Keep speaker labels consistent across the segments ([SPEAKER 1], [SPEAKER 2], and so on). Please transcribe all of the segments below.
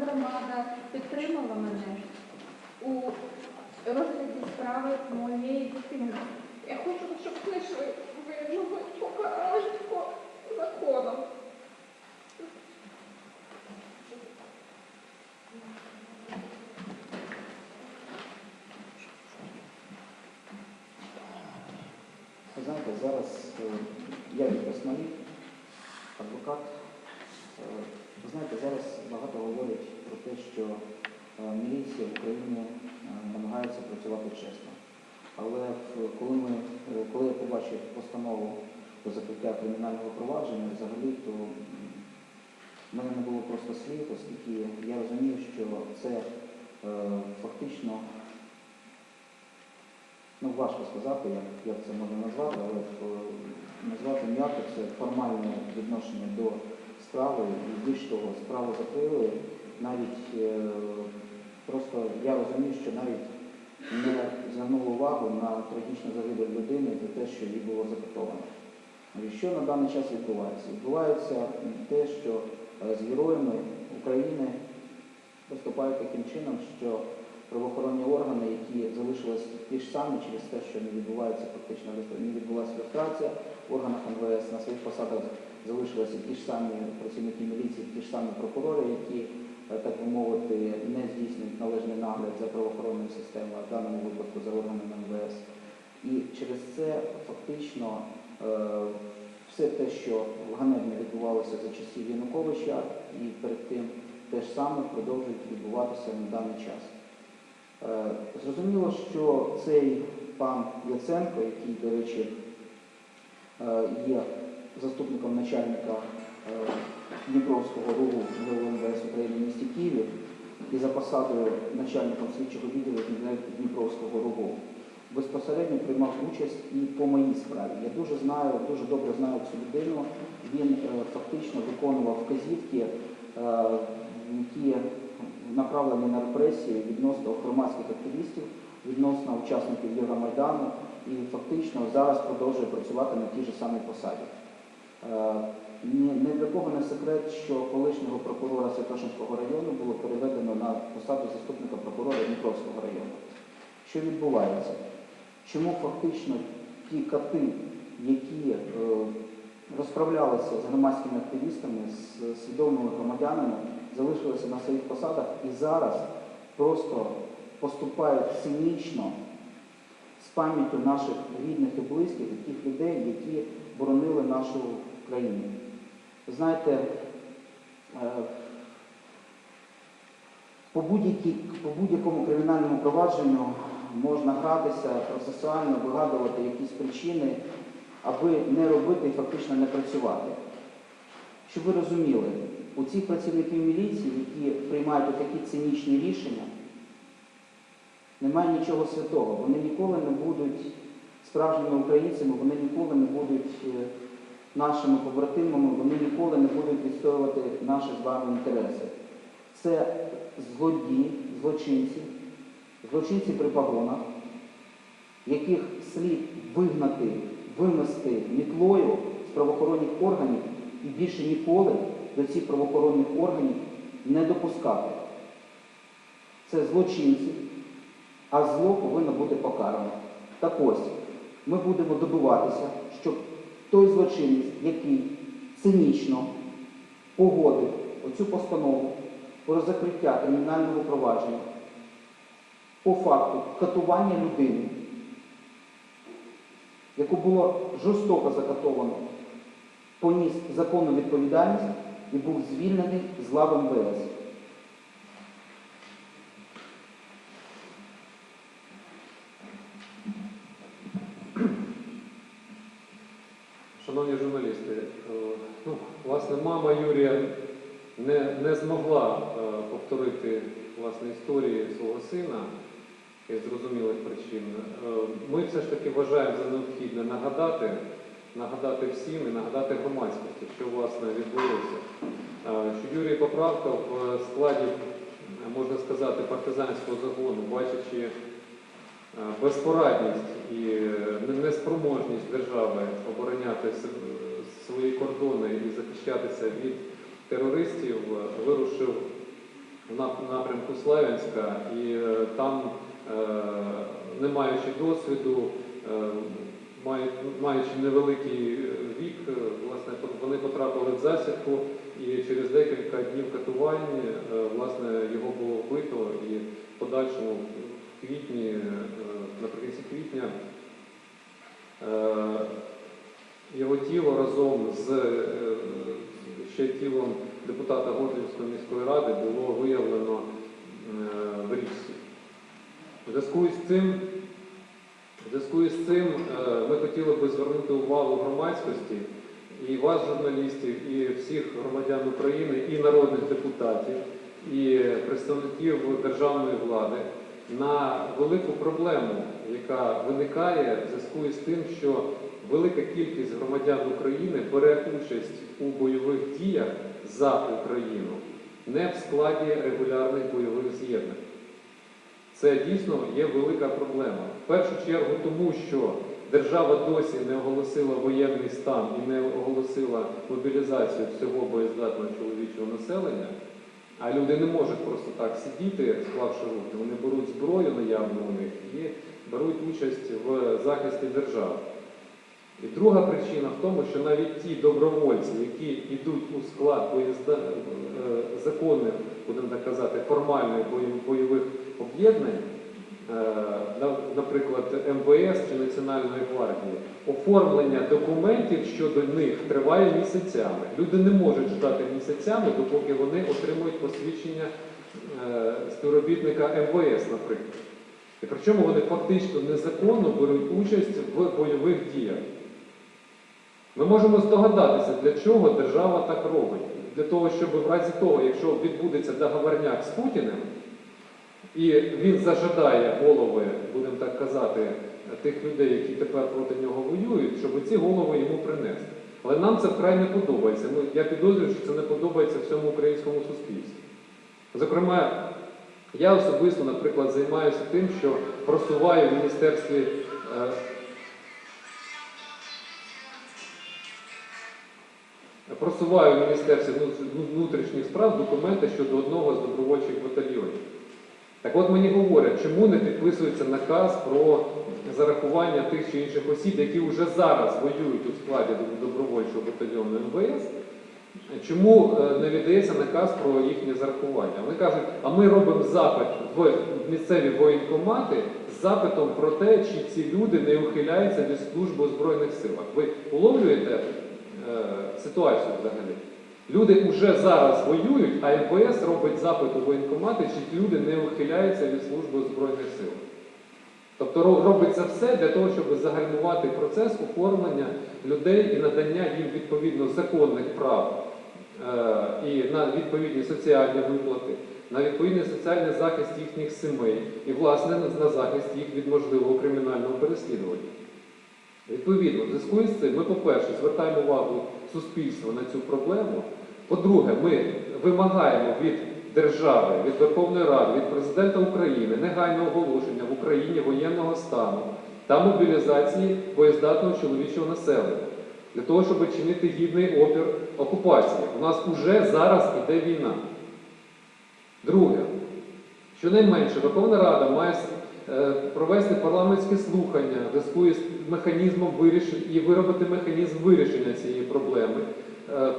[SPEAKER 1] громада підтримала мене у розгляді справи моєї дитини. Я хочу, щоб знайшли винного і покарали його законам.
[SPEAKER 2] Ви знаєте, зараз е, я як Космоліт, адвокат. Е, Ви знаєте, зараз багато говорять про те, що е, міліція в Україні е, намагається працювати чесно. Але коли, ми, е, коли я побачив постанову про закриття кримінального провадження, взагалі, то в мене не було просто слів, оскільки я розумію, що це е, фактично ну важко сказати, як, як це можна назвати, але назвати м'яко це формальне відношення до справи. І більш того, справу закрили. Навіть е, просто я розумію, що навіть не звернули увагу на трагічну загибель людини за те, що їй було закатовано. І Що на даний час відбувається? Відбувається те, що е, з героями України поступають таким чином, що правоохоронні органи, які залишились ті ж самі через те, що не відбувається фактично не відбулася люстрація органах МВС на своїх посадах залишилися ті ж самі працівники міліції, ті ж самі прокурори, які, е, так би мовити, не здійснюють належний нагляд за правоохоронною системою, в даному випадку за органами МВС. І через це фактично е, все те, що ганебно відбувалося за часів Януковича, і перед тим те ж саме продовжують відбуватися на даний час. Е, Зрозуміло, що цей пан Яценко, який, до речі, є заступником начальника е, Дніпровського РУГу ГУ МВС України в місті Києві і за посадою начальником слідчого відділу Дніпровського РУГу, безпосередньо приймав участь і по моїй справі. Я дуже знаю, дуже добре знаю цю людину. Він е, фактично виконував вказівки, е, які направлені на репресії відносно громадських активістів, відносно учасників Євромайдану і фактично зараз продовжує працювати на тій же самій посаді. Е, ні для кого не секрет, що колишнього прокурора Святошинського району було переведено на посаду заступника прокурора Дніпровського району. Що відбувається? Чому фактично ті кати, які е, розправлялися з громадськими активістами, з свідомими громадянами, залишилися на своїх посадах і зараз просто поступають цинічно з пам'яттю наших рідних і близьких, таких людей, які боронили нашу країну. Ви знаєте, е, по будь-якому кримінальному провадженню можна гратися процесуально, вигадувати якісь причини, аби не робити і фактично не працювати. Щоб ви розуміли, у цих працівників міліції, які приймають такі цинічні рішення, немає нічого святого. Вони ніколи не будуть справжніми українцями, вони ніколи не будуть е, нашими побратимами, вони ніколи не будуть відстоювати наші з вами інтереси. Це злодії, злочинці, злочинці при погонах, яких слід вигнати, вимести мітлою з правоохоронних органів і більше ніколи до цих правоохоронних органів не допускати. Це злочинці, а зло повинно бути покарано. Так ось, ми будемо добиватися, щоб той злочинець, який цинічно погодив оцю постанову про закриття кримінального провадження по факту катування людини, яку було жорстоко закатовано, поніс законну відповідальність і був звільнений з лав МВС.
[SPEAKER 3] Шановні журналісти, е, ну, власне, мама Юрія не, не змогла е, повторити власне історії свого сина із зрозумілих причин. Е, Ми все ж таки вважаємо за необхідне нагадати, нагадати всім і нагадати громадськості, що власне відбулося. Що Юрій Поправка в складі, можна сказати, партизанського загону, бачачи безпорадність і е, неспроможність держави обороняти свої кордони і захищатися від терористів, е, вирушив в напрямку Славянська, і е, там, не маючи досвіду, маючи невеликий вік, власне, вони потрапили в засідку, і через декілька днів катувань власне, його було вбито, і в подальшому в квітні, наприкінці квітня, е, його тіло разом з е, ще тілом депутата Горлівської міської ради було виявлено е, в річці. В зв'язку із цим, зв'язку із цим ми хотіли би звернути увагу громадськості і вас, журналістів, і всіх громадян України, і народних депутатів, і представників державної влади на велику проблему, яка виникає в зв'язку із тим, що велика кількість громадян України бере участь у бойових діях за Україну, не в складі регулярних бойових з'єднань. Це дійсно є велика проблема. В першу чергу тому, що держава досі не оголосила воєнний стан і не оголосила мобілізацію всього боєздатного чоловічого населення, а люди не можуть просто так сидіти, склавши руки. Вони беруть зброю наявну у них і беруть участь в захисті держави. І друга причина в тому, що навіть ті добровольці, які йдуть у склад е, законних, будемо так казати, формальних бойових об'єднань, на- наприклад, МВС чи Національної гвардії, оформлення документів щодо них триває місяцями. Люди не можуть ждати місяцями, допоки вони отримують посвідчення е, співробітника МВС, наприклад. І причому вони фактично незаконно беруть участь в бойових діях. Ми можемо здогадатися, для чого держава так робить. Для того, щоб в разі того, якщо відбудеться договорняк з Путіним, і він зажадає голови, будемо так казати, тих людей, які тепер проти нього воюють, щоб ці голови йому принесли. Але нам це вкрай не подобається. Ми- я підозрюю, що це не подобається всьому українському суспільству. Зокрема, я особисто, наприклад, займаюся тим, що просуваю в міністерстві. е, Просуваю в Міністерстві внутрішніх справ документи щодо одного з добровольчих батальйонів. Так от мені говорять, чому не підписується наказ про зарахування тих чи інших осіб, які вже зараз воюють у складі добровольчого батальйону МВС, чому е, не віддається наказ про їхнє зарахування? Вони кажуть, а ми робимо запит в місцеві воєнкомати з запитом про те, чи ці люди не ухиляються від служби у Збройних силах. Ви уловлюєте е, ситуацію взагалі? Люди вже зараз воюють, а МВС робить запит у воєнкомати, чи люди не ухиляються від служби Збройних сил. Тобто ро- робиться все для того, щоб загальмувати процес оформлення людей і надання їм відповідно законних прав е, і на відповідні соціальні виплати, на відповідний соціальний захист їхніх сімей і, власне, на захист їх від можливого кримінального переслідування. Відповідно, в зв'язку з цим ми, по-перше, звертаємо увагу суспільства на цю проблему. По-друге, ми вимагаємо від держави, від Верховної Ради, від президента України негайного оголошення в Україні воєнного стану та мобілізації боєздатного чоловічого населення для того, щоб чинити гідний опір окупації. У нас уже зараз іде війна. Друге, щонайменше Верховна Рада має е, провести парламентські слухання в зв'язку із механізмом вирішення і виробити механізм вирішення цієї проблеми, е, е,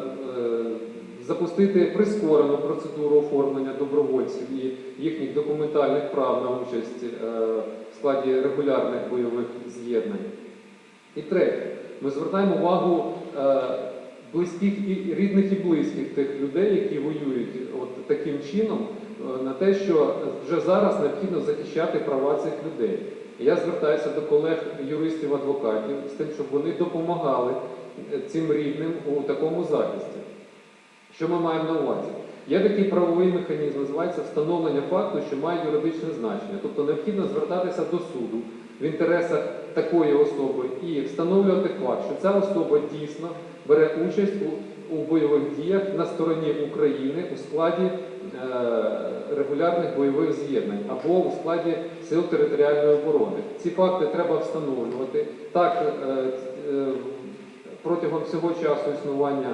[SPEAKER 3] запустити прискорену процедуру оформлення добровольців і їхніх документальних прав на участь е, в складі регулярних бойових з'єднань. І третє, ми звертаємо увагу е, близьких і рідних і близьких тих людей, які воюють от таким чином, е, на те, що вже зараз необхідно захищати права цих людей. Я звертаюся до колег юристів, адвокатів з тим, щоб вони допомагали цим рідним у такому захисті. Що ми маємо на увазі? Є такий правовий механізм, називається встановлення факту, що має юридичне значення. Тобто необхідно звертатися до суду в інтересах такої особи і встановлювати факт, що ця особа дійсно бере участь у, у бойових діях на стороні України у складі е, регулярних бойових з'єднань або у складі сил територіальної оборони. Ці факти треба встановлювати. Так, е, е, протягом всього часу існування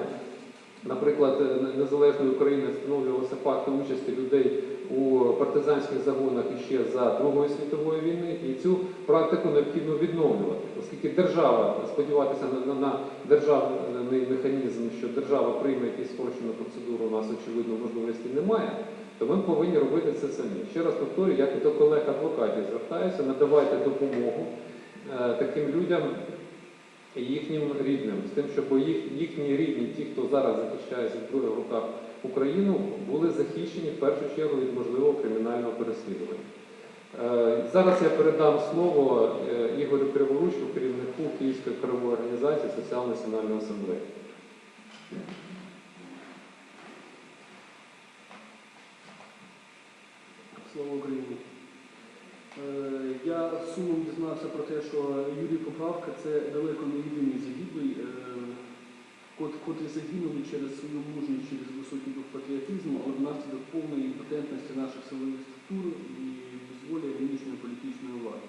[SPEAKER 3] наприклад, е, незалежної України встановлювалися факти участі людей у партизанських загонах іще за Другої світової війни, і цю практику необхідно відновлювати, оскільки держава сподіватися на, на, на державний механізм, що держава прийме якусь спрощену процедуру, у нас очевидно можливості немає. То ми повинні робити це самі. Ще раз повторюю, як і до колег-адвокатів звертаюся, надавайте допомогу е, таким людям їхнім рідним, з тим, щоб їх, їхні рідні, ті, хто зараз захищає зброєю в руках Україну, були захищені в першу чергу від можливого кримінального переслідування. Е, Зараз я передам слово е, Ігорю Криворучку, керівнику Київської краєвої організації Соціально-національної асамблеї.
[SPEAKER 4] Слава Україні. Е, Я з сумом дізнався про те, що Юрій Поправка це далеко не єдиний загиблий, е, котрі загинули через свою мужність, через високий дух патріотизму, але внаслідок повної імпотентності наших силових структур і безволі нинішньої політичної влади.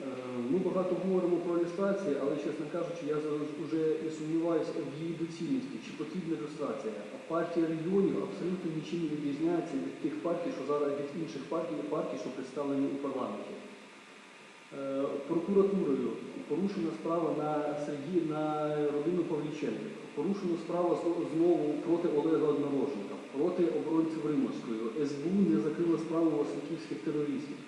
[SPEAKER 4] Е, Ми багато говоримо про люстрацію, але, чесно кажучи, я зараз вже і сумніваюся в її доцільності, чи потрібна люстрація. А партія регіонів абсолютно нічим не відрізняється від тих партій, що зараз від інших партій, партій, що представлені у парламенті. Е, Прокуратурою порушена справа на Сергій на родину Павліченка. Порушена справа знову проти Олега Однорожника, проти оборонців Римовської. СБУ не закрила справу васильківських терористів.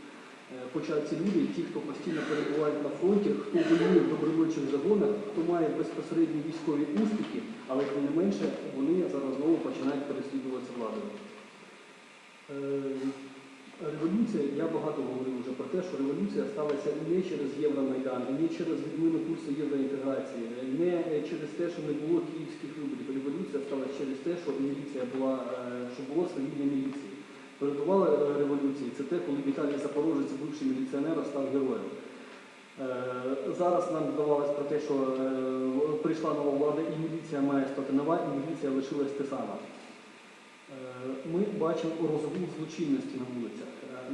[SPEAKER 4] Е, Хоча ці люди, ті, хто постійно перебувають на фронті, хто воює в добровольчих загонах, хто має безпосередні військові успіхи, але тим не менше вони зараз знову починають переслідуватися владою. Революція, я багато говорив вже про те, що революція сталася не через Євромайдан, не через відміну курсу євроінтеграції, не через те, що не було київських виборів. Революція сталася через те, що міліція була, е, що було свавілля міліції. Передувала е, революції, це те, коли Віталій Запорожець, бивший міліціонер, став героєм. Е, Зараз нам здавалось про те, що прийшла нова влада і міліція має стати нова, і міліція лишилась те сама. Ми бачимо розгул злочинності на вулицях.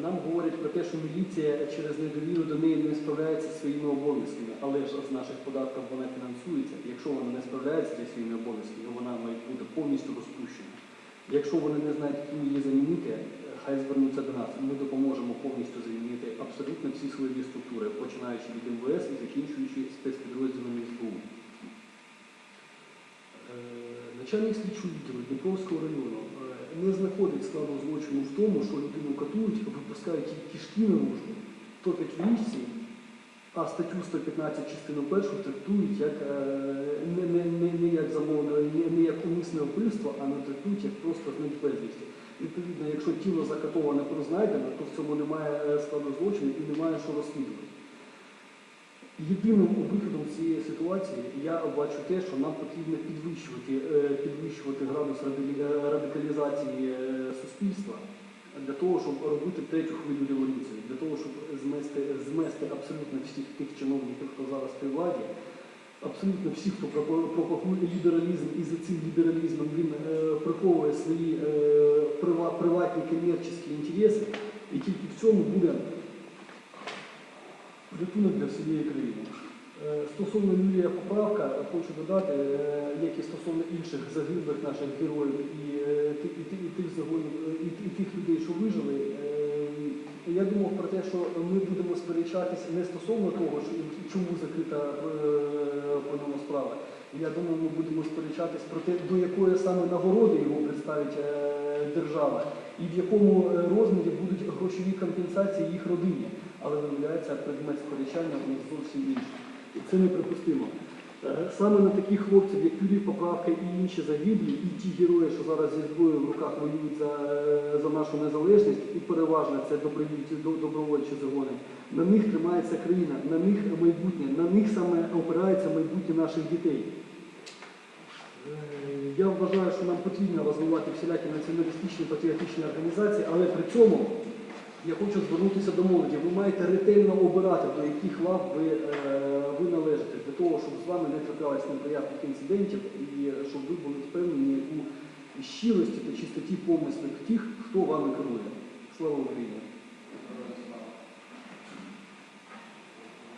[SPEAKER 4] Нам говорять про те, що міліція через недовіру до неї не справляється зі своїми обов'язками, але ж з наших податків вона фінансується. Якщо вона не справляється зі своїми обов'язками, вона має бути повністю розпущена. Якщо вони не знають, ким її замінити, хай звернуться до нас. Ми допоможемо повністю замінити абсолютно всі силові структури, починаючи від МВС і закінчуючи спецпідрозділами СБУ. Е, Начальник слідчого Дніпровського району не знаходить складу злочину в тому, що людину катують, випускають їй кишки наружу, топять в річці, а статтю 115 частину першу трактують як е, не, не, не, не як замовне, не, не як умисне вбивство, а не трактують як просто зник безвісті. Відповідно, якщо тіло закатоване знайдено, то в цьому немає е, складу злочину і немає що розслідувати. Єдиним виходом цієї ситуації я бачу те, що нам потрібно підвищувати, е, підвищувати градус радикалізації е, суспільства для того, щоб робити третю хвилю революції, для того, щоб змести, змести абсолютно всіх тих чиновників, хто зараз при владі, абсолютно всіх, хто пропагує лібералізм, і за цим лібералізмом він е, приховує свої приватні комерційні інтереси, і тільки в цьому буде порятунок для всієї країни. Е, Стосовно Юрія Поправка, хочу додати, е, як і стосовно інших загиблих наших героїв і, е, і, і тих загонів, е, і, і тих людей, що вижили, я думав про те, що ми будемо сперечатися не стосовно того, чому закрита по ньому справа. Я думаю, ми будемо сперечатись про те, до якої саме нагороди його представить держава, і в якому е, розмірі будуть грошові компенсації їх родині. Але виявляється, предмет сперечання у нас зовсім інший. І це неприпустимо. Е, Саме на таких хлопців, як Юрій Поправка і інші загиблі, і ті герої, що зараз зі зброєю в руках воюють за, е, за нашу незалежність, і переважно це добровольчі загони, на них тримається країна, на них майбутнє, на них саме опирається майбутнє наших дітей. Я вважаю, що нам потрібно розвивати всілякі націоналістичні патріотичні організації, але при цьому я хочу звернутися до молоді. Ви маєте ретельно обирати, до яких лав ви, е, ви належите, для того, щоб з вами не траплялось неприятних інцидентів і щоб ви були впевнені у щирості та чистоті помислів тих, хто вами керує. Слава Україні!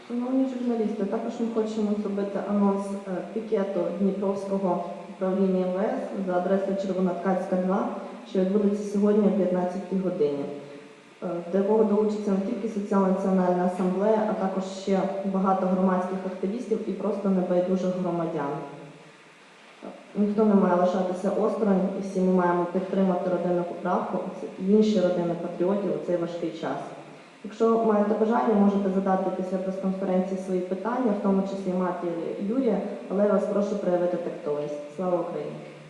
[SPEAKER 5] Шановні журналісти, також ми хочемо зробити анонс е, пікету Дніпровського управління МВС за адресою Червоноткацька 2, що відбудеться сьогодні о 15 годині, е, до якого долучиться не тільки Соціально-національна асамблея, а також ще багато громадських активістів і просто небайдужих громадян. Е, Ніхто не має лишатися осторонь, і всі ми маємо підтримати родинну поправку і інші родини патріотів у цей важкий час. Якщо маєте бажання, можете задати після прес-конференції свої питання, в тому числі мати Юрія, але я вас прошу проявити тактовність. Слава Україні!